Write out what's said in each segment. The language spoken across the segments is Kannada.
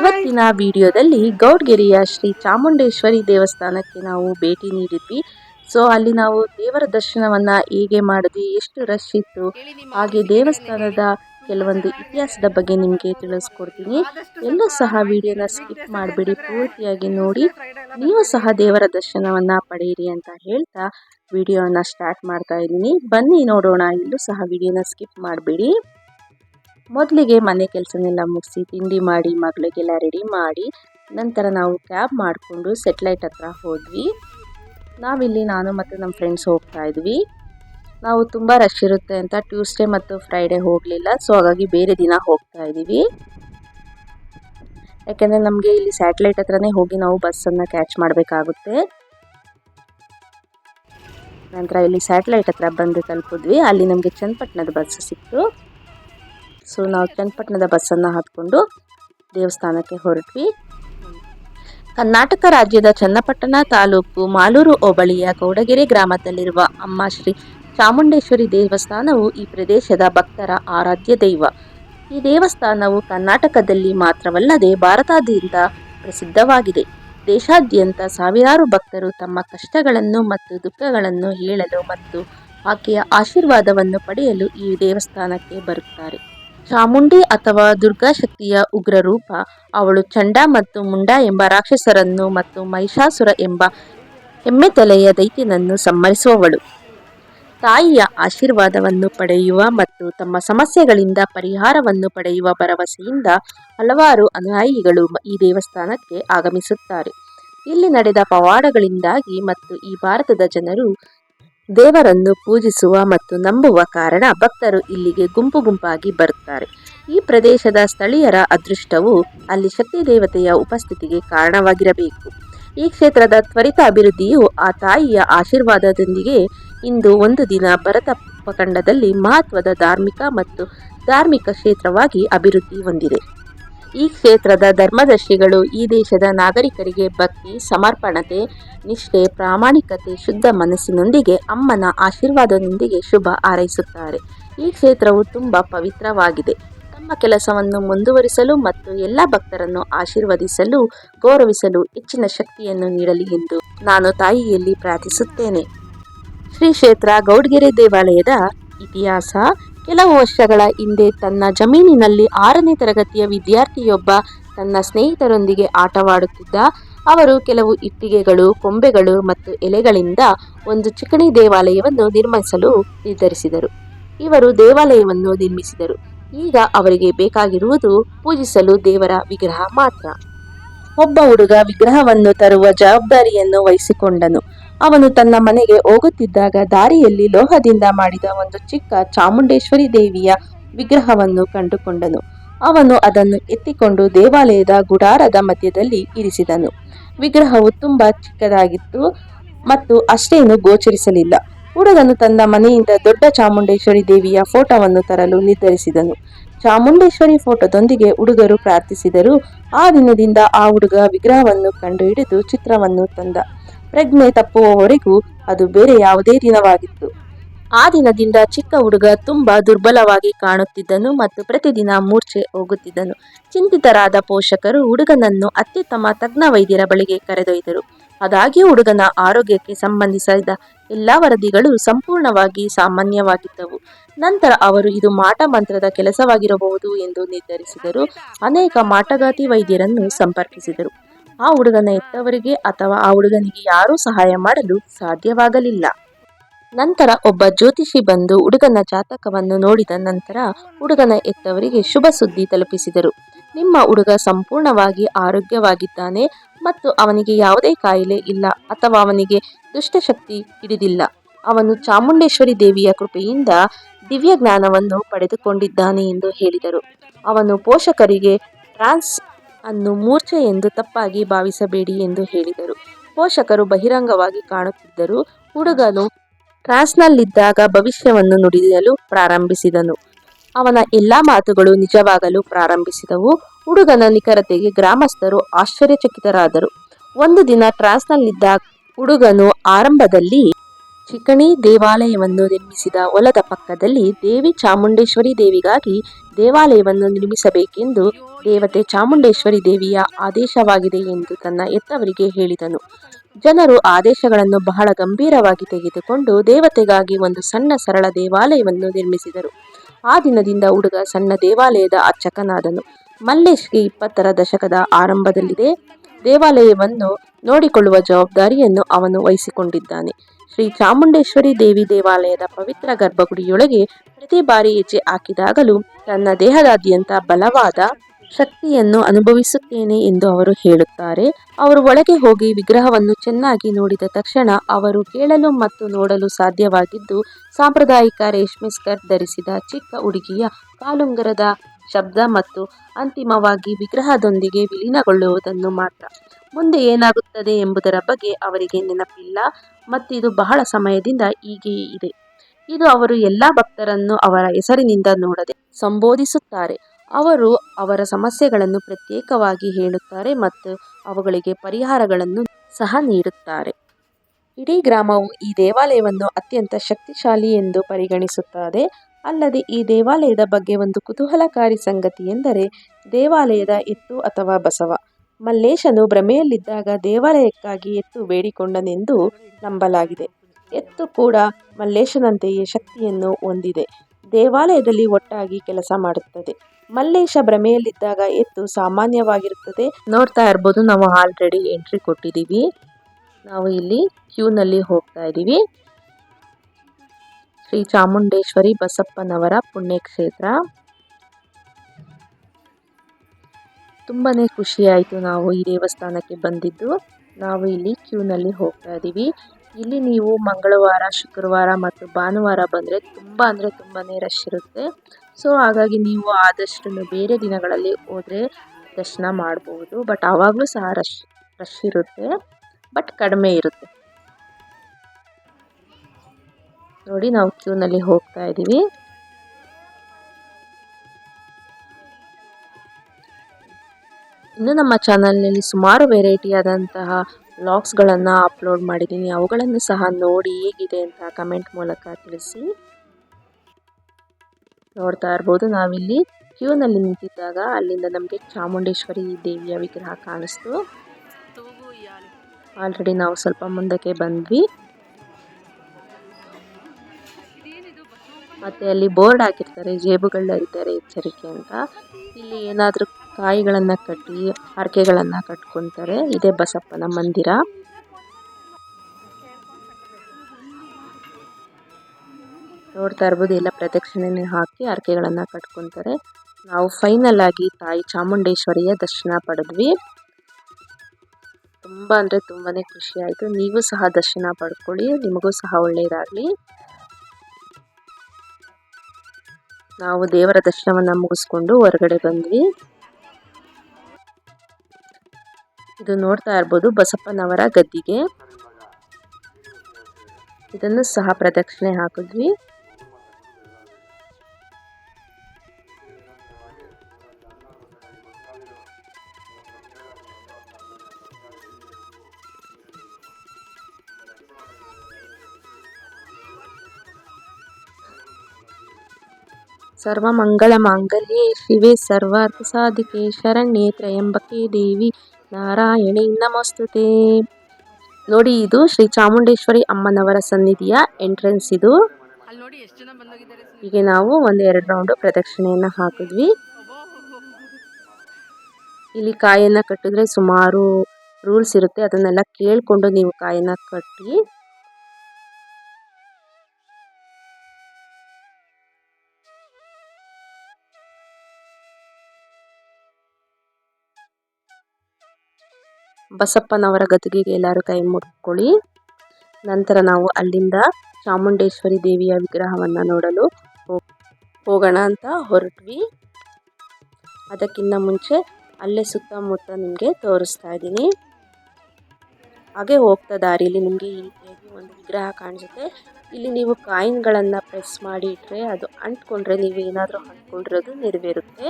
ಇವತ್ತಿನ ವಿಡಿಯೋದಲ್ಲಿ ಗೌಡ್ಗೆರೆಯ ಶ್ರೀ ಚಾಮುಂಡೇಶ್ವರಿ ದೇವಸ್ಥಾನಕ್ಕೆ ನಾವು ಭೇಟಿ ನೀಡಿದ್ವಿ. ಸೊ ಅಲ್ಲಿ ನಾವು ದೇವರ ದರ್ಶನವನ್ನ ಹೇಗೆ ಮಾಡಿದ್ವಿ, ಎಷ್ಟು ರಶ್ ಇತ್ತು, ಹಾಗೆ ದೇವಸ್ಥಾನದ ಕೆಲವೊಂದು ಇತಿಹಾಸದ ಬಗ್ಗೆ ನಿಮಗೆ ತಿಳಿಸ್ಕೊಡ್ತೀನಿ. ಎಲ್ಲೂ ಸಹ ವಿಡಿಯೋನ ಸ್ಕಿಪ್ ಮಾಡಿಬಿಡಿ, ಪೂರ್ತಿಯಾಗಿ ನೋಡಿ. ನೀವು ಸಹ ದೇವರ ದರ್ಶನವನ್ನ ಪಡೆಯಿರಿ ಅಂತ ಹೇಳ್ತಾ ವಿಡಿಯೋನ ಸ್ಟಾರ್ಟ್ ಮಾಡ್ತಾ ಇದ್ದೀನಿ. ಬನ್ನಿ ನೋಡೋಣ ಎಲ್ಲೂ ಸಹ ವಿಡಿಯೋನ ಸ್ಕಿಪ್ ಮಾಡಬೇಡಿ. ಮೊದಲಿಗೆ ಮನೆ ಕೆಲಸನೆಲ್ಲ ಮುಗಿಸಿ ತಿಂಡಿ ಮಾಡಿ, ಮಗಳಿಗೆಲ್ಲ ರೆಡಿ ಮಾಡಿ, ನಂತರ ನಾವು ಕ್ಯಾಬ್ ಮಾಡಿಕೊಂಡು ಸೆಟ್ಲೈಟ್ ಹತ್ರ ಹೋದ್ವಿ. ನಾವಿಲ್ಲಿ ನಾನು ಮತ್ತು ನಮ್ಮ ಫ್ರೆಂಡ್ಸ್ ಹೋಗ್ತಾ ಇದ್ವಿ. ನಾವು ತುಂಬ ರಶ್ ಇರುತ್ತೆ ಅಂತ ಟ್ಯೂಸ್ಡೇ ಮತ್ತು ಫ್ರೈಡೇ ಹೋಗಲಿಲ್ಲ ಸೊ ಹಾಗಾಗಿ ಬೇರೆ ದಿನ ಹೋಗ್ತಾ ಇದ್ದೀವಿ. ಯಾಕೆಂದರೆ ನಮಗೆ ಇಲ್ಲಿ ಸ್ಯಾಟಲೈಟ್ ಹತ್ರನೇ ಹೋಗಿ ನಾವು ಬಸ್ಸನ್ನು ಕ್ಯಾಚ್ ಮಾಡಬೇಕಾಗುತ್ತೆ. ನಂತರ ಇಲ್ಲಿ ಸ್ಯಾಟಲೈಟ್ ಹತ್ರ ಬಂದು ತಲುಪಿದ್ವಿ. ಅಲ್ಲಿ ನಮಗೆ ಚನ್ನಪಟ್ಟಣದ ಬಸ್ ಸಿಕ್ತು. ಸೊ ನಾವು ಚನ್ನಪಟ್ಟಣದ ಬಸ್ಸನ್ನು ಹತ್ಕೊಂಡು ದೇವಸ್ಥಾನಕ್ಕೆ ಹೊರಟ್ವಿ. ಕರ್ನಾಟಕ ರಾಜ್ಯದ ಚನ್ನಪಟ್ಟಣ ತಾಲೂಕು ಮಾಲೂರು ಹೋಬಳಿಯ ಗೌಡಗೆರೆ ಗ್ರಾಮದಲ್ಲಿರುವ ಅಮ್ಮ ಶ್ರೀ ಚಾಮುಂಡೇಶ್ವರಿ ದೇವಸ್ಥಾನವು ಈ ಪ್ರದೇಶದ ಭಕ್ತರ ಆರಾಧ್ಯ ದೈವ. ಈ ದೇವಸ್ಥಾನವು ಕರ್ನಾಟಕದಲ್ಲಿ ಮಾತ್ರವಲ್ಲದೆ ಭಾರತಾದ್ಯಂತ ಪ್ರಸಿದ್ಧವಾಗಿದೆ. ದೇಶಾದ್ಯಂತ ಸಾವಿರಾರು ಭಕ್ತರು ತಮ್ಮ ಕಷ್ಟಗಳನ್ನು ಮತ್ತು ದುಃಖಗಳನ್ನು ಹೇಳಲು ಮತ್ತು ಆಕೆಯ ಆಶೀರ್ವಾದವನ್ನು ಪಡೆಯಲು ಈ ದೇವಸ್ಥಾನಕ್ಕೆ ಬರುತ್ತಾರೆ. ಚಾಮುಂಡಿ ಅಥವಾ ದುರ್ಗಾಶಕ್ತಿಯ ಉಗ್ರ ರೂಪ ಅವಳು ಚಂಡ ಮತ್ತು ಮುಂಡ ಎಂಬ ರಾಕ್ಷಸರನ್ನು ಮತ್ತು ಮಹಿಷಾಸುರ ಎಂಬ ಎಮ್ಮೆತಲೆಯ ದೈತ್ಯನನ್ನು ಸಂಹರಿಸುವವಳು. ತಾಯಿಯ ಆಶೀರ್ವಾದವನ್ನು ಪಡೆಯುವ ಮತ್ತು ತಮ್ಮ ಸಮಸ್ಯೆಗಳಿಂದ ಪರಿಹಾರವನ್ನು ಪಡೆಯುವ ಭರವಸೆಯಿಂದ ಹಲವಾರು ಅನುಯಾಯಿಗಳು ಈ ದೇವಸ್ಥಾನಕ್ಕೆ ಆಗಮಿಸುತ್ತಾರೆ. ಇಲ್ಲಿ ನಡೆದ ಪವಾಡಗಳಿಂದಾಗಿ ಮತ್ತು ಈ ಭಾರತದ ಜನರು ದೇವರನ್ನು ಪೂಜಿಸುವ ಮತ್ತು ನಂಬುವ ಕಾರಣ ಭಕ್ತರು ಇಲ್ಲಿಗೆ ಗುಂಪು ಗುಂಪಾಗಿ ಬರುತ್ತಾರೆ. ಈ ಪ್ರದೇಶದ ಸ್ಥಳೀಯರ ಅದೃಷ್ಟವು ಅಲ್ಲಿ ಶಕ್ತಿ ದೇವತೆಯ ಉಪಸ್ಥಿತಿಗೆ ಕಾರಣವಾಗಿರಬೇಕು. ಈ ಕ್ಷೇತ್ರದ ತ್ವರಿತ ಅಭಿವೃದ್ಧಿಯು ಆ ತಾಯಿಯ ಆಶೀರ್ವಾದದೊಂದಿಗೆ ಇಂದು ಒಂದು ದಿನ ಭರತ ಉಪಖಂಡದಲ್ಲಿ ಮಹತ್ವದ ಧಾರ್ಮಿಕ ಮತ್ತು ಧಾರ್ಮಿಕ ಕ್ಷೇತ್ರವಾಗಿ ಅಭಿವೃದ್ಧಿ ಹೊಂದಿದೆ. ಈ ಕ್ಷೇತ್ರದ ಧರ್ಮದರ್ಶಿಗಳು ಈ ದೇಶದ ನಾಗರಿಕರಿಗೆ ಭಕ್ತಿ, ಸಮರ್ಪಣತೆ, ನಿಷ್ಠೆ, ಪ್ರಾಮಾಣಿಕತೆ, ಶುದ್ಧ ಮನಸ್ಸಿನೊಂದಿಗೆ, ಅಮ್ಮನ ಆಶೀರ್ವಾದದೊಂದಿಗೆ ಶುಭ ಹಾರೈಸುತ್ತಾರೆ. ಈ ಕ್ಷೇತ್ರವು ತುಂಬ ಪವಿತ್ರವಾಗಿದೆ. ತಮ್ಮ ಕೆಲಸವನ್ನು ಮುಂದುವರಿಸಲು ಮತ್ತು ಎಲ್ಲ ಭಕ್ತರನ್ನು ಆಶೀರ್ವದಿಸಲು, ಗೌರವಿಸಲು ಹೆಚ್ಚಿನ ಶಕ್ತಿಯನ್ನು ನೀಡಲಿ ಎಂದು ನಾನು ತಾಯಿಯಲ್ಲಿ ಪ್ರಾರ್ಥಿಸುತ್ತೇನೆ. ಶ್ರೀ ಕ್ಷೇತ್ರ ಗೌಡ್ಗೆರೆ ದೇವಾಲಯದ ಇತಿಹಾಸ ಕೆಲವು ವರ್ಷಗಳ ಹಿಂದೆ ತನ್ನ ಜಮೀನಿನಲ್ಲಿ ಆರನೇ ತರಗತಿಯ ವಿದ್ಯಾರ್ಥಿಯೊಬ್ಬ ತನ್ನ ಸ್ನೇಹಿತರೊಂದಿಗೆ ಆಟವಾಡುತ್ತಿದ್ದ. ಅವರು ಕೆಲವು ಇಟ್ಟಿಗೆಗಳು, ಕೊಂಬೆಗಳು ಮತ್ತು ಎಲೆಗಳಿಂದ ಒಂದು ಚಿಕಣಿ ದೇವಾಲಯವನ್ನು ನಿರ್ಮಿಸಲು ನಿರ್ಧರಿಸಿದರು. ಇವರು ದೇವಾಲಯವನ್ನು ನಿರ್ಮಿಸಿದರು. ಈಗ ಅವರಿಗೆ ಬೇಕಾಗಿರುವುದು ಪೂಜಿಸಲು ದೇವರ ವಿಗ್ರಹ ಮಾತ್ರ. ಒಬ್ಬ ಹುಡುಗ ವಿಗ್ರಹವನ್ನು ತರುವ ಜವಾಬ್ದಾರಿಯನ್ನು ವಹಿಸಿಕೊಂಡನು. ಅವನು ತನ್ನ ಮನೆಗೆ ಹೋಗುತ್ತಿದ್ದಾಗ ದಾರಿಯಲ್ಲಿ ಲೋಹದಿಂದ ಮಾಡಿದ ಒಂದು ಚಿಕ್ಕ ಚಾಮುಂಡೇಶ್ವರಿ ದೇವಿಯ ವಿಗ್ರಹವನ್ನು ಕಂಡುಕೊಂಡನು. ಅವನು ಅದನ್ನು ಎತ್ತಿಕೊಂಡು ದೇವಾಲಯದ ಗುಡಾರದ ಮಧ್ಯದಲ್ಲಿ ಇರಿಸಿದನು. ವಿಗ್ರಹವು ತುಂಬಾ ಚಿಕ್ಕದಾಗಿತ್ತು ಮತ್ತು ಅಷ್ಟೇನು ಗೋಚರಿಸಲಿಲ್ಲ. ಹುಡುಗನು ತನ್ನ ಮನೆಯಿಂದ ದೊಡ್ಡ ಚಾಮುಂಡೇಶ್ವರಿ ದೇವಿಯ ಫೋಟೋವನ್ನು ತರಲು ನಿರ್ಧರಿಸಿದನು. ಚಾಮುಂಡೇಶ್ವರಿ ಫೋಟೋದೊಂದಿಗೆ ಹುಡುಗರು ಪ್ರಾರ್ಥಿಸಿದರು. ಆ ದಿನದಿಂದ ಆ ಹುಡುಗ ವಿಗ್ರಹವನ್ನು ಕಂಡುಹಿಡಿದು ಚಿತ್ರವನ್ನು ತಂದ. ಪ್ರಜ್ಞೆ ತಪ್ಪುವವರೆಗೂ ಅದು ಬೇರೆ ಯಾವುದೇ ದಿನವಾಗಿತ್ತು. ಆ ದಿನದಿಂದ ಚಿಕ್ಕ ಹುಡುಗ ತುಂಬಾ ದುರ್ಬಲವಾಗಿ ಕಾಣುತ್ತಿದ್ದನು ಮತ್ತು ಪ್ರತಿದಿನ ಮೂರ್ಛೆ ಹೋಗುತ್ತಿದ್ದನು. ಚಿಂತಿತರಾದ ಪೋಷಕರು ಹುಡುಗನನ್ನು ಅತ್ಯುತ್ತಮ ತಜ್ಞ ವೈದ್ಯರ ಬಳಿಗೆ ಕರೆದೊಯ್ದರು. ಆದಾಗ್ಯೂ ಹುಡುಗನ ಆರೋಗ್ಯಕ್ಕೆ ಸಂಬಂಧಿಸಿದ ಎಲ್ಲ ವರದಿಗಳು ಸಂಪೂರ್ಣವಾಗಿ ಸಾಮಾನ್ಯವಾಗಿದ್ದವು. ನಂತರ ಅವರು, ಇದು ಮಾಟ ಮಂತ್ರದ ಕೆಲಸವಾಗಿರಬಹುದು ಎಂದು ನಿರ್ಧರಿಸಿದರು. ಅನೇಕ ಮಾಟಗಾತಿ ವೈದ್ಯರನ್ನು ಸಂಪರ್ಕಿಸಿದರು. ಆ ಹುಡುಗನ ಎತ್ತವರಿಗೆ ಅಥವಾ ಆ ಹುಡುಗನಿಗೆ ಯಾರೂ ಸಹಾಯ ಮಾಡಲು ಸಾಧ್ಯವಾಗಲಿಲ್ಲ. ನಂತರ ಒಬ್ಬ ಜ್ಯೋತಿಷಿ ಬಂದು ಹುಡುಗನ ಜಾತಕವನ್ನು ನೋಡಿದ ನಂತರ ಹುಡುಗನ ಹೆತ್ತವರಿಗೆ ಶುಭ ಸುದ್ದಿ ತಲುಪಿಸಿದರು. ನಿಮ್ಮ ಹುಡುಗ ಸಂಪೂರ್ಣವಾಗಿ ಆರೋಗ್ಯವಾಗಿದ್ದಾನೆ ಮತ್ತು ಅವನಿಗೆ ಯಾವುದೇ ಕಾಯಿಲೆ ಇಲ್ಲ ಅಥವಾ ಅವನಿಗೆ ದುಷ್ಟಶಕ್ತಿ ಹಿಡಿದಿಲ್ಲ. ಅವನು ಚಾಮುಂಡೇಶ್ವರಿ ದೇವಿಯ ಕೃಪೆಯಿಂದ ದಿವ್ಯ ಜ್ಞಾನವನ್ನು ಪಡೆದುಕೊಂಡಿದ್ದಾನೆ ಎಂದು ಹೇಳಿದರು. ಅವನು ಪೋಷಕರಿಗೆ ಟ್ರಾನ್ಸ್ ಅನ್ನು ಮೂರ್ಛೆ ಎಂದು ತಪ್ಪಾಗಿ ಭಾವಿಸಬೇಡಿ ಎಂದು ಹೇಳಿದರು. ಪೋಷಕರು ಬಹಿರಂಗವಾಗಿ ಕಾಣುತ್ತಿದ್ದರು. ಹುಡುಗನು ಟ್ರಾನ್ಸ್ನಲ್ಲಿದ್ದಾಗ ಭವಿಷ್ಯವನ್ನು ನುಡಿಯಲು ಪ್ರಾರಂಭಿಸಿದನು. ಅವನ ಎಲ್ಲ ಮಾತುಗಳು ನಿಜವಾಗಲು ಪ್ರಾರಂಭಿಸಿದವು. ಹುಡುಗನ ನಿಖರತೆಗೆ ಗ್ರಾಮಸ್ಥರು ಆಶ್ಚರ್ಯಚಕಿತರಾದರು. ಒಂದು ದಿನ ಟ್ರಾನ್ಸ್ನಲ್ಲಿದ್ದ ಹುಡುಗನು ಆರಂಭದಲ್ಲಿ ಚಿಕಣಿ ದೇವಾಲಯವನ್ನು ನಿರ್ಮಿಸಿದ ಹೊಲದ ಪಕ್ಕದಲ್ಲಿ ದೇವಿ ಚಾಮುಂಡೇಶ್ವರಿ ದೇವಿಗಾಗಿ ದೇವಾಲಯವನ್ನು ನಿರ್ಮಿಸಬೇಕೆಂದು ದೇವತೆ ಚಾಮುಂಡೇಶ್ವರಿ ದೇವಿಯ ಆದೇಶವಾಗಿದೆ ಎಂದು ತನ್ನ ಎತ್ತವರಿಗೆ ಹೇಳಿದನು. ಜನರು ಆದೇಶಗಳನ್ನು ಬಹಳ ಗಂಭೀರವಾಗಿ ತೆಗೆದುಕೊಂಡು ದೇವತೆಗಾಗಿ ಒಂದು ಸಣ್ಣ ಸರಳ ದೇವಾಲಯವನ್ನು ನಿರ್ಮಿಸಿದರು. ಆ ದಿನದಿಂದ ಹುಡುಗ ಸಣ್ಣ ದೇವಾಲಯದ ಅರ್ಚಕನಾದನು. ಮಲ್ಲೇಶ್ಗೆ ಇಪ್ಪತ್ತರ ದಶಕದ ಆರಂಭದಲ್ಲಿದೆ. ದೇವಾಲಯವನ್ನು ನೋಡಿಕೊಳ್ಳುವ ಜವಾಬ್ದಾರಿಯನ್ನು ಅವನು ವಹಿಸಿಕೊಂಡಿದ್ದಾನೆ. ಶ್ರೀ ಚಾಮುಂಡೇಶ್ವರಿ ದೇವಿ ದೇವಾಲಯದ ಪವಿತ್ರ ಗರ್ಭಗುಡಿಯೊಳಗೆ ಪ್ರತಿ ಬಾರಿ ಹೆಜ್ಜೆ ಹಾಕಿದಾಗಲೂ ತನ್ನ ದೇಹದಾದ್ಯಂತ ಬಲವಾದ ಶಕ್ತಿಯನ್ನು ಅನುಭವಿಸುತ್ತೇನೆ ಎಂದು ಅವರು ಹೇಳುತ್ತಾರೆ. ಅವರು ಒಳಗೆ ಹೋಗಿ ವಿಗ್ರಹವನ್ನು ಚೆನ್ನಾಗಿ ನೋಡಿದ ತಕ್ಷಣ ಅವರು ಕೇಳಲು ಮತ್ತು ನೋಡಲು ಸಾಧ್ಯವಾಗಿದ್ದು, ಸಾಂಪ್ರದಾಯಿಕ ರೇಷ್ಮೆ ಸ್ಕರ್ಟ್ ಧರಿಸಿದ ಚಿಕ್ಕ ಹುಡುಗಿಯ ಕಾಲುಂಗರದ ಶಬ್ದ ಮತ್ತು ಅಂತಿಮವಾಗಿ ವಿಗ್ರಹದೊಂದಿಗೆ ವಿಲೀನಗೊಳ್ಳುವುದನ್ನು ಮಾತ್ರ ಮುಂದೆ ಏನಾಗುತ್ತದೆ ಎಂಬುದರ ಬಗ್ಗೆ ಅವರಿಗೆ ನೆನಪಿಲ್ಲ ಮತ್ತು ಇದು ಬಹಳ ಸಮಯದಿಂದ ಹೀಗೆ ಇದೆ. ಇದು ಅವರು ಎಲ್ಲ ಭಕ್ತರನ್ನು ಅವರ ಹೆಸರಿನಿಂದ ನೋಡದೆ ಸಂಬೋಧಿಸುತ್ತಾರೆ. ಅವರು ಅವರ ಸಮಸ್ಯೆಗಳನ್ನು ಪ್ರತ್ಯೇಕವಾಗಿ ಹೇಳುತ್ತಾರೆ ಮತ್ತು ಅವುಗಳಿಗೆ ಪರಿಹಾರಗಳನ್ನು ಸಹ ನೀಡುತ್ತಾರೆ. ಇಡೀ ಗ್ರಾಮವು ಈ ದೇವಾಲಯವನ್ನು ಅತ್ಯಂತ ಶಕ್ತಿಶಾಲಿ ಎಂದು ಪರಿಗಣಿಸುತ್ತದೆ. ಅಲ್ಲದೆ ಈ ದೇವಾಲಯದ ಬಗ್ಗೆ ಒಂದು ಕುತೂಹಲಕಾರಿ ಸಂಗತಿ ಎಂದರೆ ದೇವಾಲಯದ ಎತ್ತು ಅಥವಾ ಬಸವ. ಮಲ್ಲೇಶನು ಭ್ರಮೆಯಲ್ಲಿದ್ದಾಗ ದೇವಾಲಯಕ್ಕಾಗಿ ಎತ್ತು ಬೇಡಿಕೊಂಡನೆಂದು ನಂಬಲಾಗಿದೆ. ಎತ್ತು ಕೂಡ ಮಲ್ಲೇಶನಂತೆಯೇ ಶಕ್ತಿಯನ್ನು ಹೊಂದಿದೆ. ದೇವಾಲಯದಲ್ಲಿ ಒಟ್ಟಾಗಿ ಕೆಲಸ ಮಾಡುತ್ತದೆ. ಮಲ್ಲೇಶ ಭ್ರಮೆಯಲ್ಲಿದ್ದಾಗ ಎತ್ತು ಸಾಮಾನ್ಯವಾಗಿರುತ್ತದೆ. ನೋಡ್ತಾ ಇರ್ಬೋದು, ನಾವು ಆಲ್ರೆಡಿ ಎಂಟ್ರಿ ಕೊಟ್ಟಿದ್ದೀವಿ. ನಾವು ಇಲ್ಲಿ ಕ್ಯೂನಲ್ಲಿ ಹೋಗ್ತಾ ಇದ್ದೀವಿ. ಶ್ರೀ ಚಾಮುಂಡೇಶ್ವರಿ ಬಸಪ್ಪನವರ ಪುಣ್ಯಕ್ಷೇತ್ರ. ತುಂಬಾ ಖುಷಿಯಾಯಿತು ನಾವು ಈ ದೇವಸ್ಥಾನಕ್ಕೆ ಬಂದಿದ್ದು. ನಾವು ಇಲ್ಲಿ ಕ್ಯೂನಲ್ಲಿ ಹೋಗ್ತಾ ಇದ್ದೀವಿ ಇಲ್ಲಿ ನೀವು ಮಂಗಳವಾರ, ಶುಕ್ರವಾರ ಮತ್ತು ಭಾನುವಾರ ಬಂದರೆ ತುಂಬ ಅಂದರೆ ತುಂಬಾ ರಶ್ ಇರುತ್ತೆ. ಸೊ, ಹಾಗಾಗಿ ನೀವು ಆದಷ್ಟು ಬೇರೆ ದಿನಗಳಲ್ಲಿ ಹೋದರೆ ದರ್ಶನ ಮಾಡಬಹುದು ಬಟ್ ಆವಾಗಲೂ ಸಹ ರಶ್ ರಶ್ ಇರುತ್ತೆ. ಬಟ್ ಕಡಿಮೆ ಇರುತ್ತೆ. ನೋಡಿ, ನಾವು ಕ್ಯೂನಲ್ಲಿ ಹೋಗ್ತಾ ಇದ್ದೀವಿ ಇನ್ನು ನಮ್ಮ ಚಾನಲ್ನಲ್ಲಿ ಸುಮಾರು ವೆರೈಟಿ ಆದಂತಹ ವ್ಲಾಗ್ಸ್ಗಳನ್ನು ಅಪ್ಲೋಡ್ ಮಾಡಿದ್ದೀನಿ. ಅವುಗಳನ್ನು ಸಹ ನೋಡಿ ಹೇಗಿದೆ ಅಂತ ಕಮೆಂಟ್ ಮೂಲಕ ತಿಳಿಸಿ. ನೋಡ್ತಾ ಇರ್ಬೋದು. ನಾವಿಲ್ಲಿ ಕ್ಯೂನಲ್ಲಿ ನಿಂತಿದ್ದಾಗ ಅಲ್ಲಿಂದ ನಮಗೆ ಚಾಮುಂಡೇಶ್ವರಿ ದೇವಿಯ ವಿಗ್ರಹ ಕಾಣಿಸ್ತು. ಆಲ್ರೆಡಿ ನಾವು ಸ್ವಲ್ಪ ಮುಂದಕ್ಕೆ ಬಂದ್ವಿ. ಮತ್ತೆ ಅಲ್ಲಿ ಬೋರ್ಡ್ ಹಾಕಿರ್ತಾರೆ. ಜೇಬುಗಳು ಹರಿತಾರೆ ಎಚ್ಚರಿಕೆ ಅಂತ. ಇಲ್ಲಿ ಏನಾದರೂ ಕಾಯಿಗಳನ್ನು ಕಟ್ಟಿ ಹರಕೆಗಳನ್ನು ಕಟ್ಕೊತಾರೆ. ಇದೇ ಬಸಪ್ಪನ ಮಂದಿರ. ನೋಡ್ತಾ ಇರ್ಬೋದು ಎಲ್ಲ ಪ್ರದಕ್ಷಿಣೆ ಹಾಕಿ ಹರಕೆಗಳನ್ನು ಕಟ್ಕೊತಾರೆ. ನಾವು ಫೈನಲ್ ಆಗಿ ತಾಯಿ ಚಾಮುಂಡೇಶ್ವರಿಯ ದರ್ಶನ ಪಡೆದ್ವಿ. ತುಂಬ ಅಂದರೆ ತುಂಬಾ ಖುಷಿ ಆಯಿತು. ನೀವು ಸಹ ದರ್ಶನ ಪಡ್ಕೊಳ್ಳಿ. ನಿಮಗೂ ಸಹ ಒಳ್ಳೆಯದಾಗಲಿ ನಾವು ದೇವರ ದರ್ಶನವನ್ನು ಮುಗಿಸ್ಕೊಂಡು ಹೊರಗಡೆ ಬಂದ್ವಿ. ಇದು ನೋಡ್ತಾ ಇರ್ಬೋದು ಬಸಪ್ಪನವರ ಗದ್ದಿಗೆ. ಇದನ್ನು ಸಹ ಪ್ರದಕ್ಷಿಣೆ ಹಾಕಿದ್ವಿ. ಸರ್ವಮಂಗಳ ಮಾಂಗಲ್ಯೆ, ಶಿವೆ ಸರ್ವಾರ್ಥ ಸಾಧಿಕೆ, ಶರಣ್ಯೇ ತ್ರಯಂಬಕೆ ದೇವಿ. ನಾರಾಯಣಿ ನಮಸ್ತುತೆ. ನೋಡಿ, ಇದು ಶ್ರೀ ಚಾಮುಂಡೇಶ್ವರಿ ಅಮ್ಮನವರ ಸನ್ನಿಧಿಯ ಎಂಟ್ರೆನ್ಸ್ ಇದು. ಹೀಗೆ ನಾವು ಒಂದು ಎರಡು ರೌಂಡ್ ಪ್ರದಕ್ಷಿಣೆಯನ್ನ ಹಾಕಿದ್ವಿ. ಇಲ್ಲಿ ಕಾಯನ್ನ ಕಟ್ಟಿದ್ರೆ ಸುಮಾರು ರೂಲ್ಸ್ ಇರುತ್ತೆ. ಅದನ್ನೆಲ್ಲ ಕೇಳಿಕೊಂಡು ನೀವು ಕಾಯನ್ನ ಕಟ್ಟಿ. ಬಸಪ್ಪನವರ ಗದ್ದುಗೆಗೆ ಎಲ್ಲರೂ ಕೈ ಮುಟ್ಕೊಳ್ಳಿ. ನಂತರ ನಾವು ಅಲ್ಲಿಂದ ಚಾಮುಂಡೇಶ್ವರಿ ದೇವಿಯ ವಿಗ್ರಹವನ್ನು ನೋಡಲು ಹೋಗೋಣ ಅಂತ ಹೊರಟ್ವಿ. ಅದಕ್ಕಿಂತ ಮುಂಚೆ ಅಲ್ಲೇ ಸುತ್ತಮುತ್ತ ನಿಮಗೆ ತೋರಿಸ್ತಾ ಇದ್ದೀನಿ. ಹಾಗೆ ಹೋಗ್ತಾ ದಾರಿಯಲ್ಲಿ ನಿಮಗೆ ಈ ಒಂದು ವಿಗ್ರಹ ಕಾಣಿಸುತ್ತೆ. ಇಲ್ಲಿ ನೀವು ಕಾಯಿನ್ಗಳನ್ನು ಪ್ರೆಸ್ ಮಾಡಿ ಇಟ್ಟರೆ ಅದು ಅಂಟ್ಕೊಂಡ್ರೆ ನೀವು ಏನಾದರೂ ಅಂಟ್ಕೊಂಡಿರೋದು ನೆರವೇರುತ್ತೆ.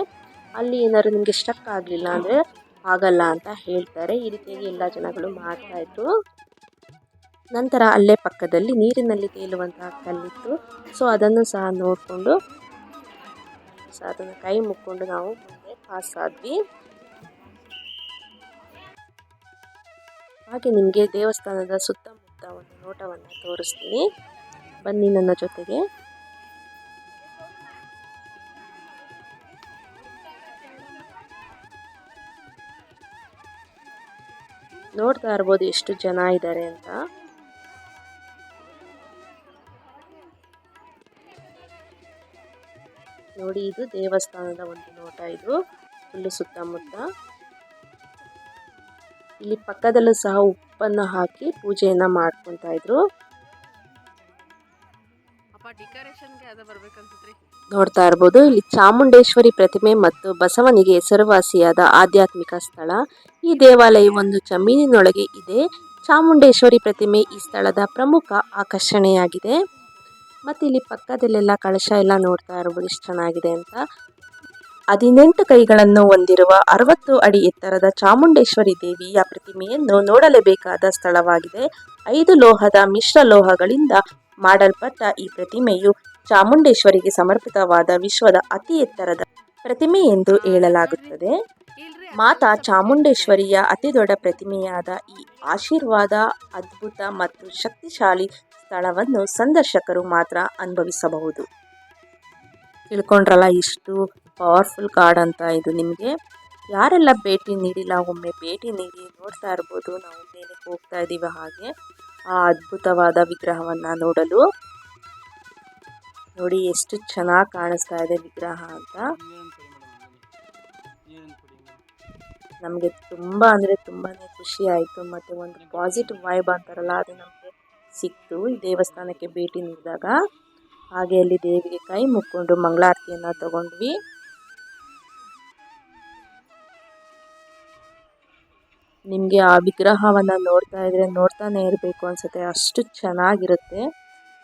ಅಲ್ಲಿ ಏನಾದ್ರು ನಿಮಗೆ ಸ್ಟಕ್ ಆಗಲಿಲ್ಲ ಅಂದರೆ ಆಗಲ್ಲ ಅಂತ ಹೇಳ್ತಾರೆ. ಈ ರೀತಿಯಾಗಿ ಎಲ್ಲ ಜನಗಳು ಮಾಡ್ತಾಯಿದ್ರು ನಂತರ ಅಲ್ಲೇ ಪಕ್ಕದಲ್ಲಿ ನೀರಿನಲ್ಲಿ ತೇಲುವಂತಹ ಕಲ್ಲಿತ್ತು. ಸೊ ಅದನ್ನು ಸಹ ನೋಡಿಕೊಂಡು ಸೊ ಅದನ್ನು ಕೈ ಮುಕ್ಕೊಂಡು ನಾವು ಮುಂದೆ ಪಾಸ್ ಆದ್ವಿ. ಹಾಗೆ ನಿಮಗೆ ದೇವಸ್ಥಾನದ ಸುತ್ತಮುತ್ತ ಒಂದು ನೋಟವನ್ನು ತೋರಿಸ್ತೀನಿ. ಬನ್ನಿ ನನ್ನ ಜೊತೆಗೆ. ನೋಡ್ತಾ ಇರ್ಬೋದು ಎಷ್ಟು ಜನ ಇದ್ದಾರೆ ಅಂತ. ನೋಡಿ ಇದು ದೇವಸ್ಥಾನದ ಒಂದು ನೋಟ ಇದು ಫುಲ್ಲು ಸುತ್ತಮುತ್ತ. ಇಲ್ಲಿ ಪಕ್ಕದಲ್ಲೂ ಸಹ ಉಪ್ಪನ್ನು ಹಾಕಿ ಪೂಜೆಯನ್ನು ಮಾಡ್ಕೊತಾ ಇದ್ರು. ಡೆಕೋರೇಷನ್ಗೆ ಅದ ಬರ್ಬೇಕನ್ಸುತ್ರಿ ನೋಡ್ತಾ ಇರ್ಬೋದು. ಇಲ್ಲಿ ಚಾಮುಂಡೇಶ್ವರಿ ಪ್ರತಿಮೆ ಮತ್ತು ಬಸವನಿಗೆ ಹೆಸರುವಾಸಿಯಾದ ಆಧ್ಯಾತ್ಮಿಕ ಸ್ಥಳ. ಈ ದೇವಾಲಯ ಒಂದು ಜಮೀನಿನೊಳಗೆ ಇದೆ. ಚಾಮುಂಡೇಶ್ವರಿ ಪ್ರತಿಮೆ ಈ ಸ್ಥಳದ ಪ್ರಮುಖ ಆಕರ್ಷಣೆಯಾಗಿದೆ. ಮತ್ತು ಇಲ್ಲಿ ಪಕ್ಕದಲ್ಲೆಲ್ಲ ಕಳಶ ಎಲ್ಲ ನೋಡ್ತಾ ಇರ್ಬೋದು. ಇಷ್ಟು ಚೆನ್ನಾಗಿದೆ ಅಂತ. ಹದಿನೆಂಟು ಕೈಗಳನ್ನು ಹೊಂದಿರುವ ಅರವತ್ತು ಅಡಿ ಎತ್ತರದ ಚಾಮುಂಡೇಶ್ವರಿ ದೇವಿಯ ಪ್ರತಿಮೆಯನ್ನು ನೋಡಲೇಬೇಕಾದ ಸ್ಥಳವಾಗಿದೆ. ಐದು ಲೋಹದ ಮಿಶ್ರ ಲೋಹಗಳಿಂದ ಮಾಡಲ್ಪಟ್ಟ ಈ ಪ್ರತಿಮೆಯು ಚಾಮುಂಡೇಶ್ವರಿಗೆ ಸಮರ್ಪಿತವಾದ ವಿಶ್ವದ ಅತಿ ಎತ್ತರದ ಪ್ರತಿಮೆ ಎಂದು ಹೇಳಲಾಗುತ್ತದೆ. ಮಾತಾ ಚಾಮುಂಡೇಶ್ವರಿಯ ಅತಿದೊಡ್ಡ ಪ್ರತಿಮೆಯಾದ ಈ ಆಶೀರ್ವಾದ, ಅದ್ಭುತ ಮತ್ತು ಶಕ್ತಿಶಾಲಿ ಸ್ಥಳವನ್ನು ಸಂದರ್ಶಕರು ಮಾತ್ರ ಅನುಭವಿಸಬಹುದು. ತಿಳ್ಕೊಂಡ್ರಲ್ಲ ಇಷ್ಟು ಪವರ್ಫುಲ್ ಕಾರ್ಡ್ ಅಂತ ಇದು ನಿಮಗೆ? ಯಾರೆಲ್ಲ ಭೇಟಿ ನೀಡಿಲ್ಲ, ಒಮ್ಮೆ ಭೇಟಿ ನೀಡಿ ನೋಡ್ತಾ ಇರ್ಬೋದು. ನಾವು ಮೇಲೆ ಹೋಗ್ತಾ ಇದ್ದೀವಿ ಹಾಗೆ. ಆ ಅದ್ಭುತವಾದ ವಿಗ್ರಹವನ್ನು ನೋಡಲು. ನೋಡಿ ಎಷ್ಟು ಚೆನ್ನಾಗಿ ಕಾಣಿಸ್ತಾ ಇದೆ ವಿಗ್ರಹ ಅಂತ. ನಮಗೆ ತುಂಬ ಅಂದರೆ ತುಂಬಾ ಖುಷಿ ಆಯಿತು ಮತ್ತು ಒಂದು ಪಾಸಿಟಿವ್ ವೈಬ್ ಅಂತಾರಲ್ಲ, ಅದು ನಮಗೆ ಸಿಕ್ತು. ಈ ದೇವಸ್ಥಾನಕ್ಕೆ ಭೇಟಿ ನೀಡಿದಾಗ ಹಾಗೆ ಅಲ್ಲಿ ದೇವಿಗೆ ಕೈ ಮುಕ್ಕೊಂಡು ಮಂಗಳಾರತಿಯನ್ನು ತಗೊಂಡ್ವಿ. ನಿಮಗೆ ಆ ವಿಗ್ರಹವನ್ನು ನೋಡ್ತಾ ಇದ್ರೆ ನೋಡ್ತಾನೆ ಇರಬೇಕು ಅನ್ಸುತ್ತೆ. ಅಷ್ಟು ಚೆನ್ನಾಗಿರುತ್ತೆ.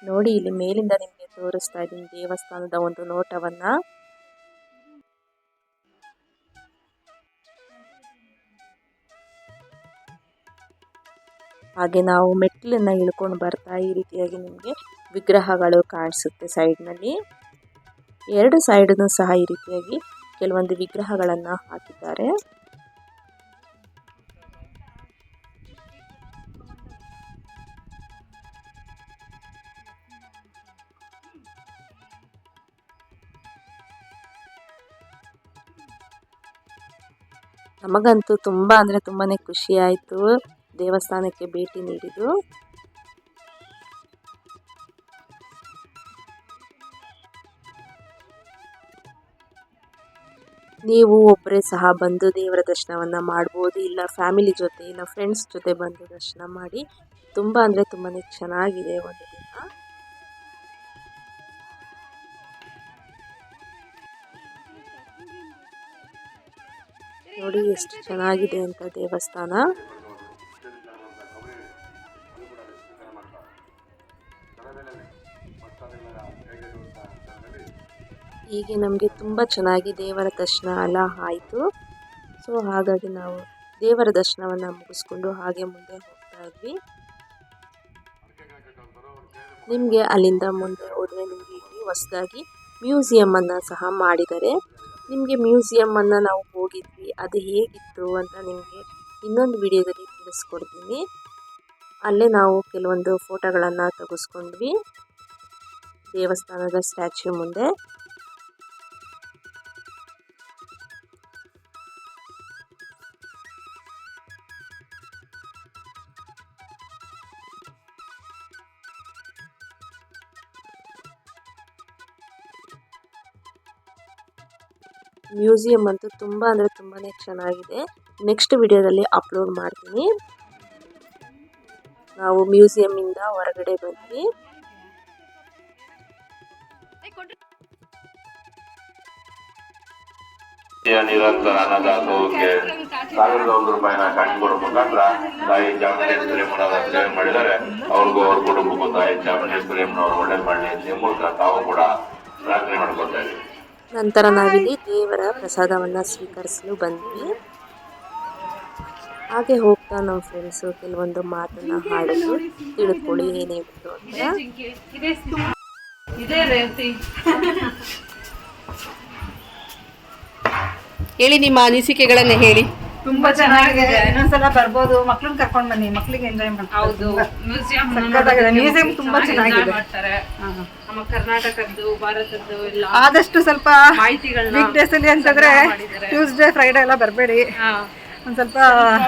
ನೋಡಿ, ಇಲ್ಲಿ ಮೇಲಿಂದ ನಿಮಗೆ ತೋರಿಸ್ತಾ ಇದ್ದೀನಿ ದೇವಸ್ಥಾನದ ಒಂದು ನೋಟವನ್ನು. ಹಾಗೆ ನಾವು ಮೆಟ್ಟಿಲನ್ನು ಇಳ್ಕೊಂಡು ಬರ್ತಾ ಈ ರೀತಿಯಾಗಿ ನಿಮಗೆ ವಿಗ್ರಹಗಳು ಕಾಣಿಸುತ್ತೆ ಸೈಡ್ನಲ್ಲಿ. ಎರಡು ಸೈಡನ್ನು ಸಹ ಈ ರೀತಿಯಾಗಿ ಕೆಲವೊಂದು ವಿಗ್ರಹಗಳನ್ನು ಹಾಕಿದ್ದಾರೆ. ನಮಗಂತೂ ತುಂಬ ಅಂದರೆ ತುಂಬಾ ಖುಷಿ ಆಯಿತು. ದೇವಸ್ಥಾನಕ್ಕೆ ಭೇಟಿ ನೀಡಿದ್ದು. ನೀವು ಒಬ್ಬರೇ ಸಹ ಬಂದು ದೇವರ ದರ್ಶನವನ್ನು ಮಾಡ್ಬೋದು, ಇಲ್ಲ ಫ್ಯಾಮಿಲಿ ಜೊತೆ, ಇಲ್ಲ ಫ್ರೆಂಡ್ಸ್ ಜೊತೆ ಬಂದು ದರ್ಶನ ಮಾಡಿ, ತುಂಬ ಅಂದರೆ ತುಂಬಾ ಚೆನ್ನಾಗಿದೆ ಒಂದು ನೋಡಿ ಎಷ್ಟು ಚೆನ್ನಾಗಿದೆ ಅಂತ ದೇವಸ್ಥಾನ. ಹೀಗೆ ನಮಗೆ ತುಂಬ ಚೆನ್ನಾಗಿ ದೇವರ ದರ್ಶನ ಎಲ್ಲ ಆಯಿತು. ಸೊ ಹಾಗಾಗಿ ನಾವು ದೇವರ ದರ್ಶನವನ್ನು ಮುಗಿಸ್ಕೊಂಡು ಹಾಗೆ ಮುಂದೆ ಹೋಗ್ತಾ ಇದ್ವಿ. ನಿಮಗೆ ಅಲ್ಲಿಂದ ಮುಂದೆ ಹೋದರೆ ನಿಮಗೆ ಇಲ್ಲಿ ಹೊಸದಾಗಿ ಮ್ಯೂಸಿಯಮನ್ನು ಸಹ ಮಾಡಿದ್ದಾರೆ. ನಿಮಗೆ ಮ್ಯೂಸಿಯಮನ್ನು ನಾವು ಹೋಗಿದ್ವಿ, ಅದು ಹೇಗಿತ್ತು ಅಂತ ನಿಮಗೆ ಇನ್ನೊಂದು ವಿಡಿಯೋದಲ್ಲಿ ತಿಳಿಸ್ಕೊಡ್ತೀನಿ. ಅಲ್ಲೇ ನಾವು ಕೆಲವೊಂದು ಫೋಟೋಗಳನ್ನು ತೆಗೆಸ್ಕೊಂಡ್ವಿ. ದೇವಸ್ಥಾನದ ಸ್ಟ್ಯಾಚ್ಯೂ ಮುಂದೆ. ಮ್ಯೂಸಿಯಂ ಅಂತೂ ತುಂಬ ಅಂದರೆ ತುಂಬಾ ಚೆನ್ನಾಗಿದೆ. ನೆಕ್ಸ್ಟ್ ವಿಡಿಯೋದಲ್ಲಿ ಅಪ್ಲೋಡ್ ಮಾಡ್ತೀನಿ. ನಾವು ಮ್ಯೂಸಿಯಮ್ಮಿಂದ ಹೊರಗಡೆ ಬಂದ್ವಿ. ನಿರಂತರ ಸಾವಿರದ ಒಂದು ರೂಪಾಯಿನ ತಾಯಿ ಅವ್ರಿಗೂ ಅವ್ರ ಕುಟುಂಬಕ್ಕೂ ತಾಯಿ ಚಾಮುಂಡೇಶ್ವರಿ ಅಮ್ಮನವರು ತಾವು ಕೂಡ ಪ್ರಾರ್ಥನೆ ನಂತರ ನಾವಿಲ್ಲಿ ದೇವರ ಪ್ರಸಾದವನ್ನು ಸ್ವೀಕರಿಸಲು ಬಂದ್ವಿ. ಹಾಗೆ ಹೋಗ್ತಾ ನಮ್ಮ ಫ್ರೆಂಡ್ಸು ಕೆಲವೊಂದು ಮಾತನ್ನ ಹಾಡಿದ್ರು ತಿಳ್ಕೊಳ್ಳಿ ಏನು ಹೇಳಿದ್ರು ಅಂತ. ಹೇಳಿ ನಿಮ್ಮ ಅನಿಸಿಕೆಗಳನ್ನು ಹೇಳಿ. ತುಂಬಾ ಚೆನ್ನಾಗಿದೆ. ಇನ್ನೊಂದ್ಸಲ ಬರ್ಬೋದು. ಮಕ್ಳನ್ನ ಕರ್ಕೊಂಡ್ ಬನ್ನಿ. ಮಕ್ಳಿಗೆ ಎಂಜಾಯ್ ಹೌದು. ಮ್ಯೂಸಿಯಂ ತುಂಬಾ ಚೆನ್ನಾಗಿದೆ. ಮಾಡ್ತಾರೆ. ನಮ್ಮ ಕರ್ನಾಟಕದ್ದು ಭಾರತದ್ದು ಎಲ್ಲ ಆದಷ್ಟು ಸ್ವಲ್ಪ ಮಾಹಿತಿಗಳನ್ನ ವೀಕ್ ಡೇಸ್ ಅಲ್ಲಿ ಅಂತಂದ್ರೆ ಟ್ಯೂಸ್ಡೇ ಫ್ರೈಡೆ ಎಲ್ಲ ಬರಬೇಡಿ. ಒಂದ್ ಸ್ವಲ್ಪ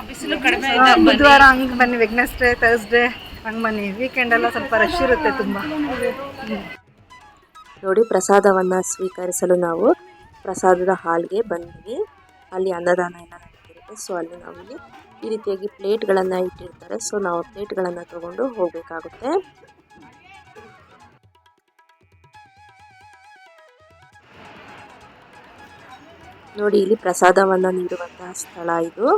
ಬಿಸಿಲು ಕಡಿಮೆ. ಬುಧವಾರ ಹಂಗ್ ಬನ್ನಿ. ವೆಗ್ನೆಸ್ಡೇ ಥರ್ಸ್ಡೇ ಹಂಗ್ ಬನ್ನಿ. ವೀಕೆಂಡ್ ಎಲ್ಲ ಸ್ವಲ್ಪ ರಶ್ ಇರುತ್ತೆ ತುಂಬಾ. ನೋಡಿ ಪ್ರಸಾದವನ್ನು ಸ್ವೀಕರಿಸಲು ನಾವು ಪ್ರಸಾದದ ಹಾಲ್ಗೆ ಬಂದ್ವಿ. ಅಲ್ಲಿ ಅನ್ನದಾನ ಎಲ್ಲ ನಡೀತಿರುತ್ತೆ ಸೊ ಅಲ್ಲಿ ಈ ರೀತಿಯಾಗಿ ಪ್ಲೇಟ್ಗಳನ್ನು ಇಟ್ಟಿರ್ತಾರೆ. ಸೊ ನಾವು ಪ್ಲೇಟ್ಗಳನ್ನು ತಗೊಂಡು ಹೋಗಬೇಕಾಗುತ್ತೆ. ನೋಡಿ, ಇಲ್ಲಿ ಪ್ರಸಾದವನ್ನು ನೀಡುವಂತಹ ಸ್ಥಳ ಇದು.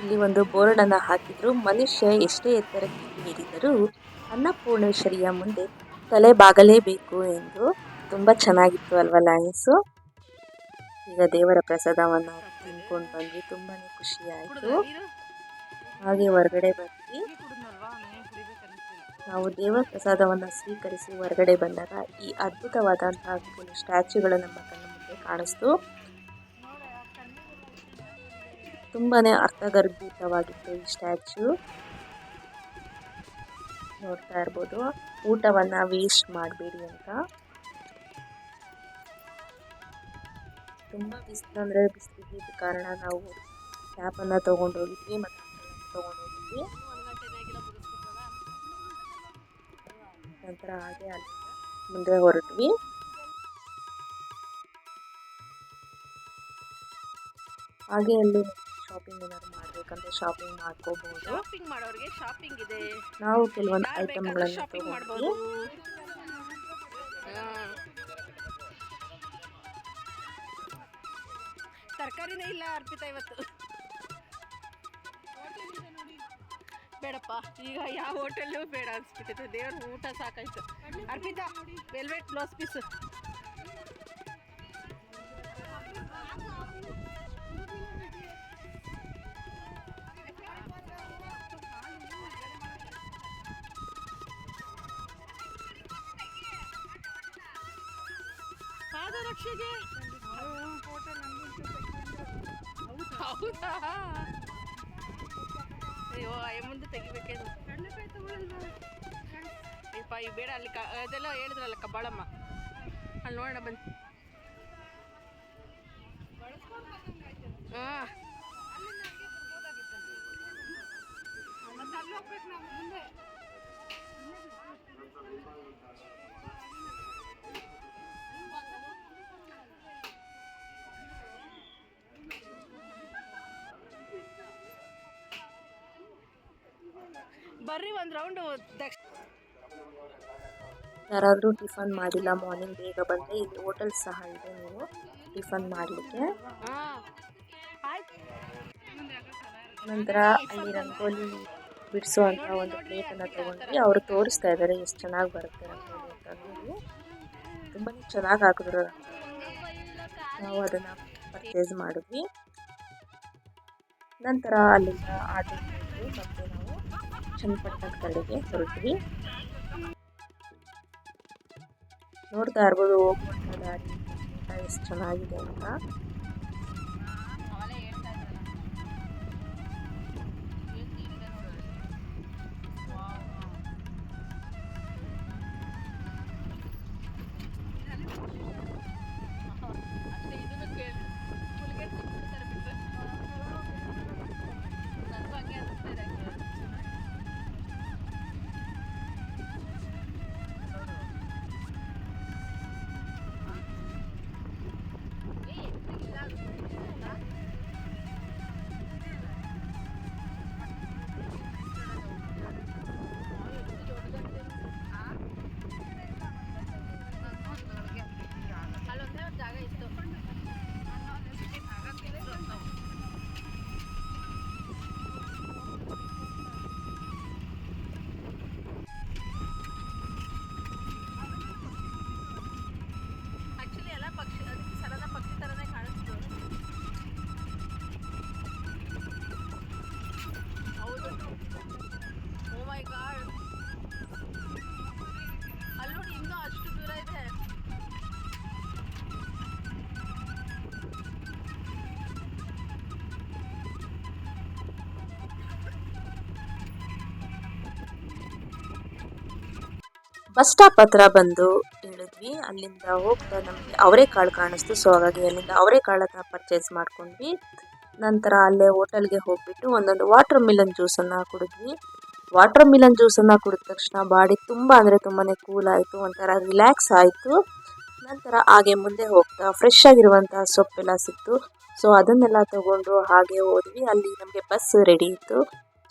ಇಲ್ಲಿ ಒಂದು ಬೋರ್ಡ್ ಅನ್ನ ಹಾಕಿದ್ರು, ಮನುಷ್ಯ ಎಷ್ಟೇ ಎತ್ತರಕ್ಕೆ ಏರಿದರೂ ಅನ್ನಪೂರ್ಣೇಶ್ವರಿಯ ಮುಂದೆ ತಲೆ ಬಾಗಲೇಬೇಕು ಎಂದು ತುಂಬಾ ಚೆನ್ನಾಗಿತ್ತು ಅಲ್ವ ಲೈನ್ಸು? ಈಗ ದೇವರ ಪ್ರಸಾದವನ್ನು ತಿನ್ಕೊಂಡು ಬಂದ್ವಿ ತುಂಬಾ ಖುಷಿ ಆಯಿತು ಹಾಗೆ ಹೊರಗಡೆ ಬಂದ್ವಿ. ನಾವು ದೇವರ ಪ್ರಸಾದವನ್ನು ಸ್ವೀಕರಿಸಿ ಹೊರಗಡೆ ಬಂದಾಗ ಈ ಅದ್ಭುತವಾದಂತಹ ಕೆಲವು ಸ್ಟ್ಯಾಚ್ಯೂಗಳು ನಮ್ಮ ಕಣ್ಣ ಮುಂದೆ ಕಾಣಿಸ್ತು. ತುಂಬಾ ಅರ್ಥಗರ್ಭಿತವಾಗಿತ್ತು ಈ ಸ್ಟ್ಯಾಚ್ಯೂ. ನೋಡ್ತಾ ಇರ್ಬೋದು. ಊಟವನ್ನು ವೇಸ್ಟ್ ಮಾಡಬೇಡಿ ಅಂತ. ತುಂಬಾ ಬಿಸಿಲು ಅಂದ್ರೆ ಬಿಸಿಲಿಗೆ ಇದ್ದ ಕಾರಣ ನಾವು ಕ್ಯಾಪನ್ನು ತಗೊಂಡೋಗಿದ್ವಿ ಮತ್ತು ತಗೊಂಡೋಗಿದ್ವಿ. ನಂತರ ಹಾಗೆ ಅಲ್ಲಿ ಮುಂದೆ ಹೊರಟ್ವಿ. ಹಾಗೆ ಅಲ್ಲಿ ಶಾಪಿಂಗ್ ಏನಾದ್ರು ಮಾಡ್ಬೇಕಂದ್ರೆ ಶಾಪಿಂಗ್ ಮಾಡ್ಕೋಬಹುದು ಶಾಪಿಂಗ್ ಮಾಡೋರಿಗೆ ಶಾಪಿಂಗ್ ಇದೆ. ನಾವು ಕೆಲವೊಂದು ಐಟಮ್ಗಳನ್ನು ತಗೊಂಡ್ವಿ. ಇಲ್ಲ ಅರ್ಪಿತಾ ಇವತ್ತು. ಬೇಡಪ್ಪ, ಈಗ ಯಾವ ಹೋಟೆಲ್ ಬೇಡ ಅನ್ಸ್ಬಿಟ್ಟಿತ್ತು ದೇವ್ರ ಊಟ ಸಾಕಾಯ್ತು ಅರ್ಪಿತಾ ವೆಲ್ವೆಟ್ ಬ್ಲೌಸ್ ಪೀಸ್ ಅಯ್ಯೋ ಐ ಮುಂದೆ ತೆಗಿಬೇಕೇನು? ಅಯ್ಯಪ್ಪ, ಈ ಬೇಡ, ಅಲ್ಲಿ ಕ, ಅದೆಲ್ಲ ಹೇಳಿದ್ರಲ್ಲ ಕಬ್ಬಾಳಮ್ಮ ಅಲ್ಲಿ ನೋಡೋಣ, ಬನ್ನಿ. ಹಾಂ. ಬರ್ರಿ ಒಂದು ರೌಂಡ್ ದಕ್ಷ ಯಾರಾದರೂ ಟಿಫನ್ ಮಾಡಿಲ್ಲ ಮಾರ್ನಿಂಗ್ ಬೇಗ ಬಂದರೆ ಇಲ್ಲಿ ಹೋಟೆಲ್ ಸಹ ಇದೆ ನೀವು. ಟಿಫನ್ ಮಾಡಲಿಕ್ಕೆ. ನಂತರ ಅಲ್ಲಿ ರಂಗೋಲಿ ಬಿಡಿಸುವಂಥ ಒಂದು ಪ್ಲೇಟನ್ನು ತೊಗೊಂಡ್ವಿ. ಅವರು ತೋರಿಸ್ತಾ ಇದ್ದಾರೆ ಎಷ್ಟು ಚೆನ್ನಾಗಿ ಬರುತ್ತೆ ರಂಗೋಲಿ ಅಂತ ನೋಡಿ ತುಂಬಾ ಚೆನ್ನಾಗಿ ಹಾಕಿದ್ರು ನಾವು ಅದನ್ನು ಪರ್ಚೇಸ್ ಮಾಡಿದ್ವಿ. ನಂತರ ಅಲ್ಲಿಂದ ಆಟೋ ಮತ್ತೆ ನಾವು ಚನ್ನಪಟ್ಟಣದ ಕಡೆಗೆ ಹೊರಟ್ವಿ. ನೋಡ್ತಾ ಇರ್ಬೋದು ಹೋಗುವಂಥ ದಾರಿ ಎಷ್ಟು ಚೆನ್ನಾಗಿದೆ ಅಂತ. ಬಸ್ ಸ್ಟಾಪ್ ಹತ್ರ ಬಂದು ಇಳಿದ್ವಿ ಅಲ್ಲಿಂದ ಹೋಗ್ತಾ ನಮಗೆ ಅವರೆಕಾಳು ಕಾಣಿಸ್ತು. ಸೊ ಹಾಗಾಗಿ ಅಲ್ಲಿಂದ ಅವರೆಕಾಳನ್ನ ಪರ್ಚೇಸ್ ಮಾಡ್ಕೊಂಡ್ವಿ. ನಂತರ ಅಲ್ಲೇ ಹೋಟೆಲ್ಗೆ ಹೋಗ್ಬಿಟ್ಟು ಒಂದೊಂದು ವಾಟರ್ ಮಿಲನ್ ಜ್ಯೂಸನ್ನು ಕುಡಿದ್ವಿ. ವಾಟರ್ ಮಿಲನ್ ಜ್ಯೂಸನ್ನು ಕುಡಿದ ತಕ್ಷಣ ಬಾಡಿ ತುಂಬ ಅಂದರೆ ತುಂಬಾ ಕೂಲ್ ಆಯಿತು, ಒಂಥರ ರಿಲ್ಯಾಕ್ಸ್ ಆಯಿತು. ನಂತರ ಹಾಗೆ ಮುಂದೆ ಹೋಗ್ತಾ ಫ್ರೆಶ್ ಆಗಿರುವಂತಹ ಸೊಪ್ಪೆಲ್ಲ ಸಿಕ್ತು. ಸೊ ಅದನ್ನೆಲ್ಲ ತಗೊಂಡು ಹಾಗೆ ಹೋದ್ವಿ. ಅಲ್ಲಿ ನಮಗೆ ಬಸ್ ರೆಡಿ ಇತ್ತು.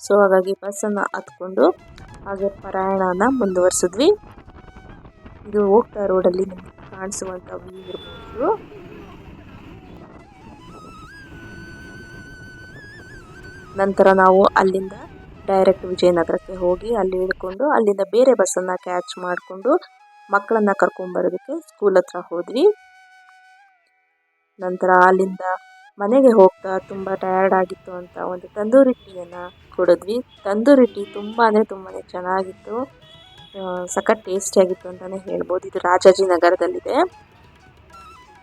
ಸೊ ಹಾಗಾಗಿ ಬಸ್ಸನ್ನು ಹತ್ಕೊಂಡು ಹಾಗೆ ಪ್ರಯಾಣನ ಮುಂದುವರಿಸಿದ್ವಿ. ಇದು ಹೋಗ್ತಾ ರೋಡಲ್ಲಿ ನಿಮಗೆ ಕಾಣಿಸುವಂಥ ವ್ಯೂ ಇರ್ಬೋದು. ನಂತರ ನಾವು ಅಲ್ಲಿಂದ ಡೈರೆಕ್ಟ್ ವಿಜಯನಗರಕ್ಕೆ ಹೋಗಿ ಅಲ್ಲಿ ಇಳ್ಕೊಂಡು ಅಲ್ಲಿಂದ ಬೇರೆ ಬಸ್ಸನ್ನು ಕ್ಯಾಚ್ ಮಾಡಿಕೊಂಡು ಮಕ್ಕಳನ್ನು ಕರ್ಕೊಂಬರೋದಕ್ಕೆ ಸ್ಕೂಲ್ ಹತ್ರ ಹೋದ್ವಿ. ನಂತರ ಅಲ್ಲಿಂದ ಮನೆಗೆ ಹೋಗ್ತಾ ತುಂಬ ಟಯರ್ಡ್ ಆಗಿತ್ತು ಅಂತ ಒಂದು ತಂದೂರಿ ಟೀಯನ್ನು ಕುಡಿದ್ವಿ. ತಂದೂರಿ ಟೀ ತುಂಬ ಅಂದರೆ ತುಂಬಾ ಚೆನ್ನಾಗಿತ್ತು ಸಖತ್ ಟೇಸ್ಟಿಯಾಗಿತ್ತು ಅಂತಲೇ ಹೇಳ್ಬೋದು. ಇದು ರಾಜಾಜಿ ನಗರದಲ್ಲಿದೆ.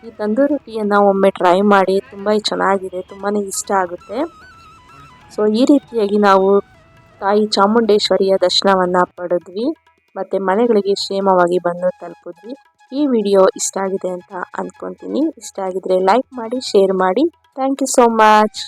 ಈ ತಂದೂರಿ ಟೀಯನ್ನು ಒಮ್ಮೆ ಟ್ರೈ ಮಾಡಿ ತುಂಬ ಚೆನ್ನಾಗಿದೆ ತುಂಬಾ ಇಷ್ಟ ಆಗುತ್ತೆ. ಸೊ ಈ ರೀತಿಯಾಗಿ ನಾವು ತಾಯಿ ಚಾಮುಂಡೇಶ್ವರಿಯ ದರ್ಶನವನ್ನು ಪಡೆದ್ವಿ. ಮತ್ತು ಮನೆಗಳಿಗೆ ಕ್ಷೇಮವಾಗಿ ಬಂದು ತಲುಪಿದ್ವಿ. ಈ ವಿಡಿಯೋ ಇಷ್ಟ ಆಗಿದೆ ಅಂತ ಅಂದ್ಕೊತೀನಿ ಇಷ್ಟ ಆಗಿದ್ರೆ ಲೈಕ್ ಮಾಡಿ ಶೇರ್ ಮಾಡಿ. Thank you so much